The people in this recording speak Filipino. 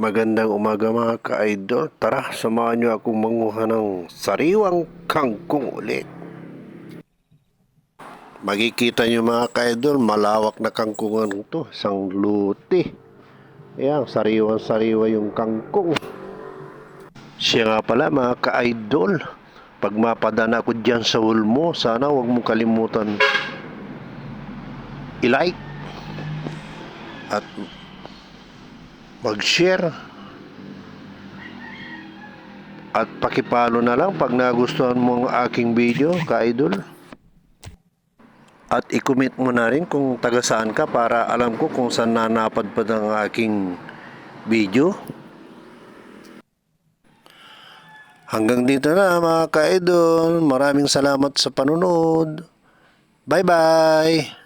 Magandang umaga mga ka-idol. Tara, samahan niyo akong manguha ng sariwang kangkong ulit. Makikita niyo mga ka-idol, malawak na kangkungan to. Isang luti. Ayan, sariwang-sariwa yung kangkong. Siya nga pala mga ka-idol. Pag mapadana ko dyan sa hall mo, sana huwag mong kalimutan i-like at mag-share at pakipalo na lang pag nagustuhan mo ang aking video, ka-idol. At i-comment mo na rin kung taga saan ka para alam ko kung saan nanapadpad ang aking video. Hanggang dito na mga ka-idol. Maraming salamat sa panunod. Bye-bye!